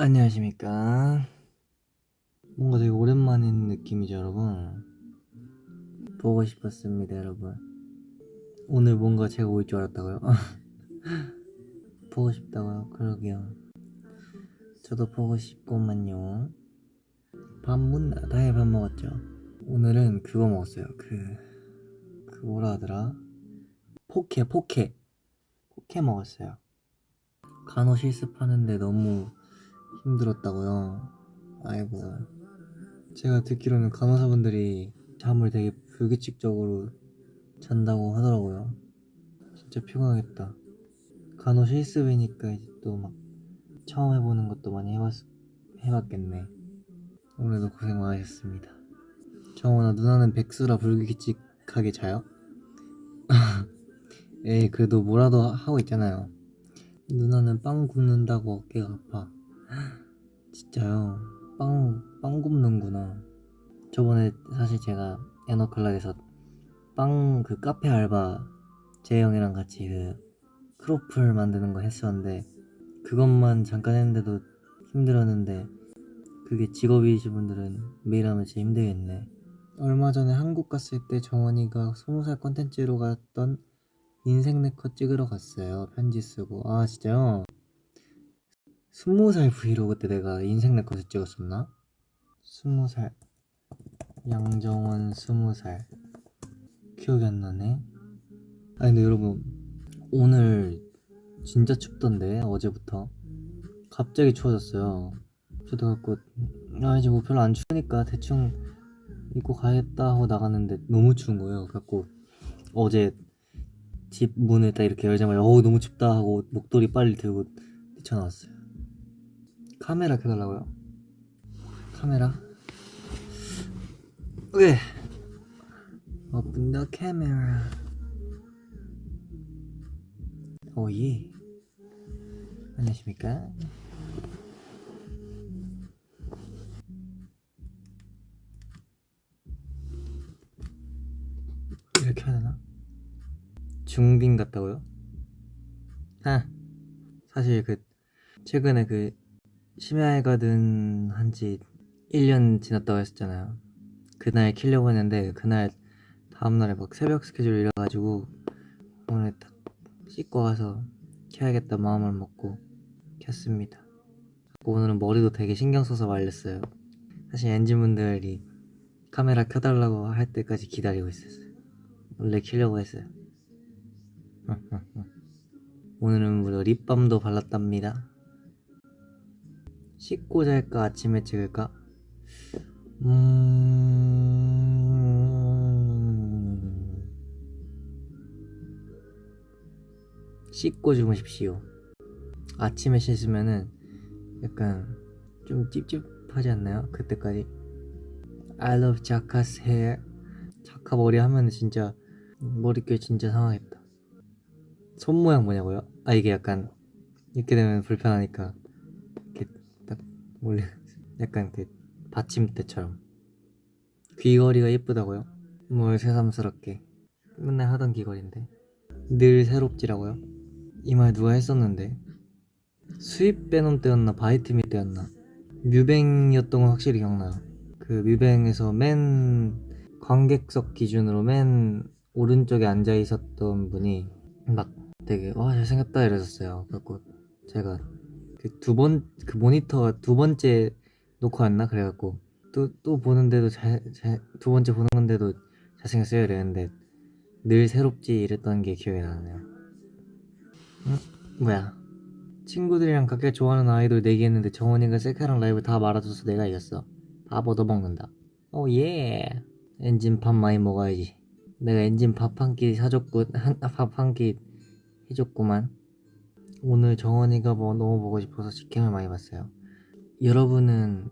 안녕하십니까. 뭔가 되게 오랜만인 느낌이죠, 여러분. 보고 싶었습니다, 여러분. 오늘 뭔가 제가 올 줄 알았다고요? 보고 싶다고요? 그러게요. 저도 보고 싶구만요. 밥 묻나? 당연히 밥 먹었죠. 오늘은 그거 먹었어요. 그, 그 뭐라 하더라? 포케, 포케. 포케 먹었어요. 간호 실습하는데 너무 힘들었다고요. 아이고. 제가 듣기로는 간호사분들이 잠을 되게 불규칙적으로 잔다고 하더라고요. 진짜 피곤하겠다. 간호 실습이니까 이제 또 막 처음 해보는 것도 많이 해봤, 해봤겠네. 오늘도 고생 많으셨습니다. 정원아, 누나는 백수라 불규칙하게 자요? 에이, 그래도 뭐라도 하고 있잖아요. 누나는 빵 굽는다고 어깨가 아파. 진짜요? 빵, 빵 굽는구나. 저번에 사실 제가 에너클락에서 빵 그 카페 알바 재영이랑 같이 그 크로플 만드는 거 했었는데 그것만 잠깐 했는데도 힘들었는데 그게 직업이신 분들은 매일 하면 진짜 힘들겠네. 얼마 전에 한국 갔을 때 정원이가 20살 컨텐츠로 갔던 인생 네컷 찍으러 갔어요. 편지 쓰고. 아, 진짜요? 스무 살 브이로그 때 내가 인생 네컷을 찍었었나? 스무 살 양정원 스무 살 기억이 안 나네. 아 근데 여러분 오늘 진짜 춥던데 어제부터 갑자기 추워졌어요. 저도 갖고 아 이제 뭐 별로 안 추우니까 대충 입고 가야겠다 하고 나갔는데 너무 추운 거예요. 갖고 어제 집 문을 딱 이렇게 열자마자 어우 너무 춥다 하고 목도리 빨리 들고 뛰쳐나왔어요. 카메라 켜달라고요? 카메라? 왜? The camera. 오예. 안녕하십니까? 이렇게 해야 되나? 중딩 같다고요? 아, 사실 그 최근에 그 심야의 가든 한 지 1년 지났다고 했었잖아요. 그날 키려고 했는데 그날 다음날에 막 새벽 스케줄 이래가지고 오늘 딱 씻고 와서 켜야겠다 마음을 먹고 켰습니다. 오늘은 머리도 되게 신경 써서 말렸어요. 사실 엔진분들이 카메라 켜달라고 할 때까지 기다리고 있었어요. 원래 키려고 했어요. 오늘은 무려 립밤도 발랐답니다. 씻고 잘까 아침에 찍을까? 음... 씻고 주무십시오. 아침에 씻으면은 약간 좀 찝찝하지 않나요? 그때까지. I love 자카's hair. 자카 머리 하면은 진짜 머릿결 진짜 상하겠다. 손 모양 뭐냐고요? 아 이게 약간 이렇게 되면 불편하니까 딱 올려 약간 그 받침대처럼. 귀걸이가 예쁘다고요? 뭘 새삼스럽게. 맨날 하던 귀걸인데. 늘 새롭지라고요? 이 말 누가 했었는데? 수입 베놈 때였나 바이트미 때였나? 뮤뱅이었던 건 확실히 기억나요. 그 뮤뱅에서 맨 관객석 기준으로 맨 오른쪽에 앉아 있었던 분이 막 되게 와 잘생겼다. 이랬었어요. 그래갖고 제가 그 두 번 그 모니터가 두 번째 녹화였나 그래갖고 또 또 보는데도 잘두 번째 보는 건데도 잘생겼어요 이랬는데 늘 새롭지 이랬던 게 기억이 나네요. 응? 뭐야? 친구들이랑 각자 좋아하는 아이돌 내기했는데 정원이가 셀카랑 라이브 다 말아줘서 내가 이겼어. 밥 얻어먹는다. 오 예. 엔진 밥 많이 먹어야지. 내가 엔진 밥 한 끼 사줬고 밥한 끼 해줬구만. 오늘 정원이가 뭐 너무 보고 싶어서 직캠을 많이 봤어요. 여러분은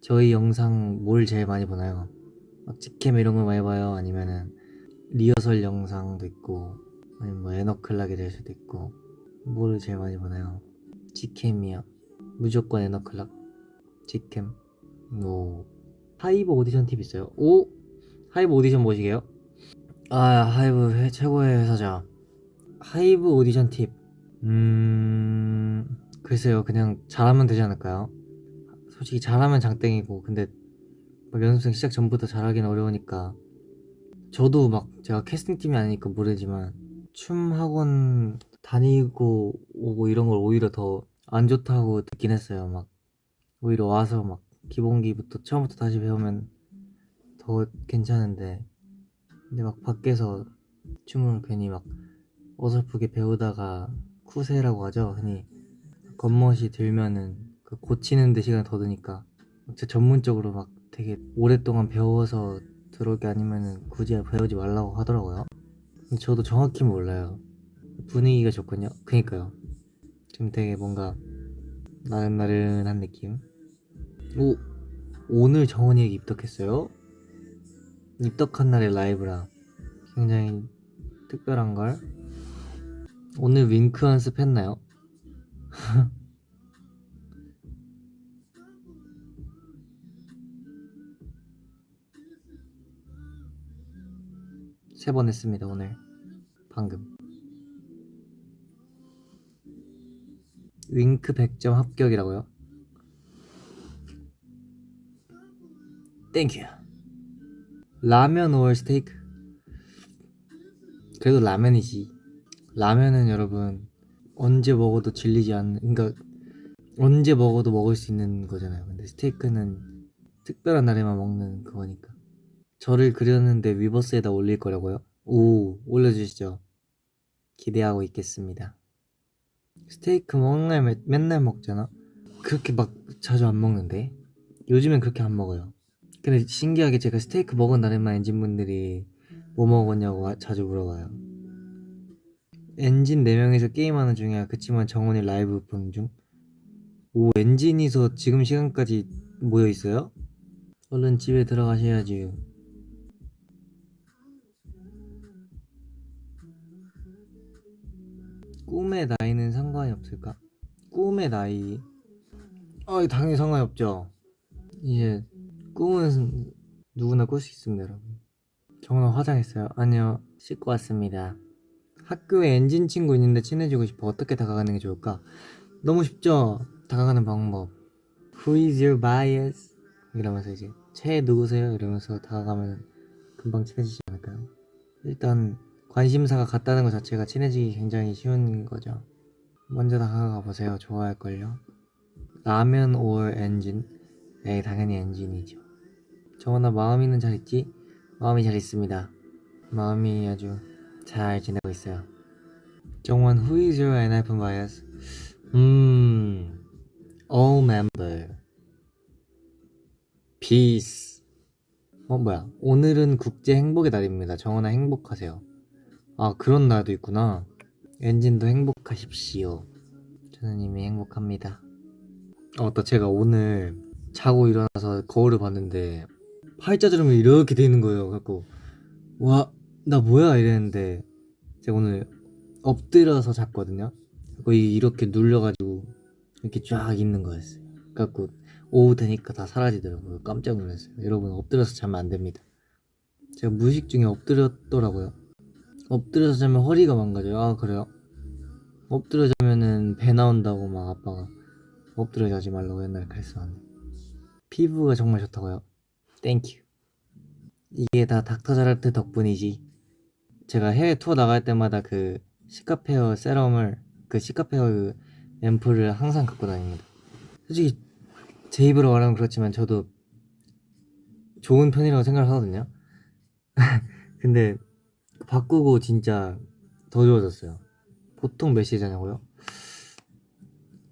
저희 영상 뭘 제일 많이 보나요? 막 직캠 이런 걸 많이 봐요? 아니면은 리허설 영상도 있고 아니면 뭐 에너클락이 될 수도 있고 뭐를 제일 많이 보나요? 직캠이요. 무조건 에너클락. 직캠. 오. 하이브 오디션 팁 있어요? 오? 하이브 오디션 보시게요? 아 하이브 회- 최고의 회사죠. 하이브 오디션 팁. 음, 글쎄요, 그냥 잘하면 되지 않을까요? 솔직히 잘하면 장땡이고, 근데 막 연습생 시작 전부터 잘하기는 어려우니까. 저도 막 제가 캐스팅팀이 아니니까 모르지만 춤 학원 다니고 오고 이런 걸 오히려 더 안 좋다고 듣긴 했어요. 막 오히려 와서 막 기본기부터 처음부터 다시 배우면 더 괜찮은데 근데 막 밖에서 춤을 괜히 막 어설프게 배우다가 쿠세라고 하죠. 흔히 겉멋이 들면은 그 고치는 데 시간이 더 드니까 진짜 전문적으로 막 되게 오랫동안 배워서 들어오게 아니면은 굳이 배우지 말라고 하더라고요. 저도 정확히 몰라요. 분위기가 좋군요. 그니까요. 지금 되게 뭔가 나른나른한 느낌. 오 오늘 정원이에게 입덕했어요. 입덕한 날의 라이브라 굉장히 특별한 걸. 오늘 윙크 연습했나요? 세 번 했습니다 오늘. 방금. 윙크 100점 합격이라고요? 땡큐 라면 올 스테이크 그래도 라면이지 라면은 여러분 언제 먹어도 질리지 않는 그러니까 언제 먹어도 먹을 수 있는 거잖아요 근데 스테이크는 특별한 날에만 먹는 그거니까 저를 그렸는데 위버스에다 올릴 거라고요? 오, 올려주시죠. 기대하고 있겠습니다. 스테이크 맨날, 매- 맨날 먹잖아? 그렇게 막 자주 안 먹는데? 요즘엔 그렇게 안 먹어요. 근데 신기하게 제가 스테이크 먹은 날에만 엔진분들이 뭐 먹었냐고 하- 자주 물어봐요. 엔진 4명이서 게임하는 중이야. 그치만 정원이 라이브 보는 중. 오, 엔진이서 지금 시간까지 모여 있어요? 얼른 집에 들어가셔야지. 꿈의 나이는 상관이 없을까? 꿈의 나이. 아, 당연히 상관이 없죠. 이제 꿈은 누구나 꿀 수 있습니다, 여러분. 정원아 화장했어요. 아니요, 씻고 왔습니다. 학교에 엔진 친구 있는데 친해지고 싶어. 어떻게 다가가는 게 좋을까? 너무 쉽죠? 다가가는 방법. Who is your bias? 이러면서 이제 최 누구세요? 이러면서 다가가면 금방 친해지지 않을까요? 일단 관심사가 같다는 것 자체가 친해지기 굉장히 쉬운 거죠. 먼저 다가가 보세요. 좋아할걸요. 라면 or 엔진? 네, 당연히 엔진이죠. 정원아 마음이는 잘 있지? 마음이 잘 있습니다. 마음이 아주 잘 지내고 있어요. 정원 who is your NF bias? 음, all member. peace. 어 뭐야? 오늘은 국제 행복의 날입니다. 정원아 행복하세요. 아 그런 날도 있구나. 엔진도 행복하십시오. 저는 이미 행복합니다. 어, 또 제가 오늘 자고 일어나서 거울을 봤는데 팔자주름이 이렇게 돼 있는 거예요. 그래갖고 와 나 뭐야 이랬는데 제가 오늘 엎드려서 잤거든요. 이- 이렇게 눌려가지고 이렇게 쫙 있는 거였어요. 그래갖고 오후 되니까 다 사라지더라고요. 깜짝 놀랐어요. 여러분 엎드려서 자면 안 됩니다. 제가 무의식 중에 엎드렸더라고요. 엎드려서 자면 허리가 망가져요. 아 그래요? 엎드려 자면은 배 나온다고 막 아빠가 엎드려 자지 말라고 옛날에 그랬었는데 피부가 정말 좋다고요? 땡큐 이게 다 닥터 자르트 덕분이지 제가 해외 투어 나갈 때마다 그 시카페어 세럼을 그 시카페어 그 앰플을 항상 갖고 다닙니다. 솔직히 제 입으로 말하면 그렇지만 저도 좋은 편이라고 생각을 하거든요. 근데 바꾸고 진짜 더 좋아졌어요. 보통 몇 시에 자냐고요?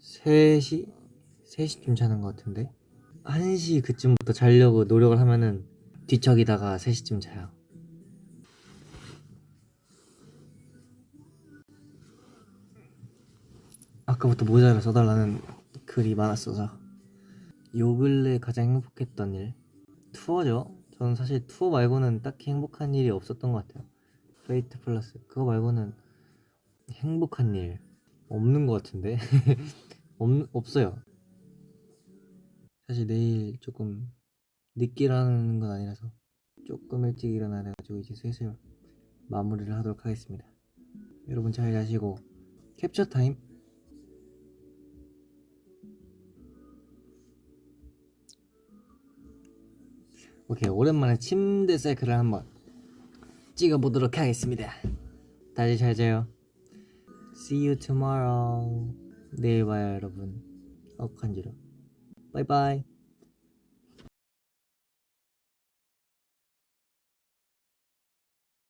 3시? 3시쯤 자는 것 같은데? 1시 그쯤부터 자려고 노력을 하면은 뒤척이다가 3시쯤 자요 아까부터 모자를 써달라는 글이 많았어서 요 근래 가장 행복했던 일. 투어죠. 저는 사실 투어 말고는 딱히 행복한 일이 없었던 것 같아요. 페이트 플러스 그거 말고는 행복한 일 없는 것 같은데? 없, 없어요. 사실 내일 조금 늦게 일어나는 건 아니라서 조금 일찍 일어나야 돼가지고 이제 슬슬 마무리를 하도록 하겠습니다. 여러분 잘 자시고 캡처 타임 오케이 오랜만에 침대 사이클을 한번 찍어보도록 하겠습니다. 다시 잘 자요? See you tomorrow. 내일 봐요 여러분. 어 간지러 바이바이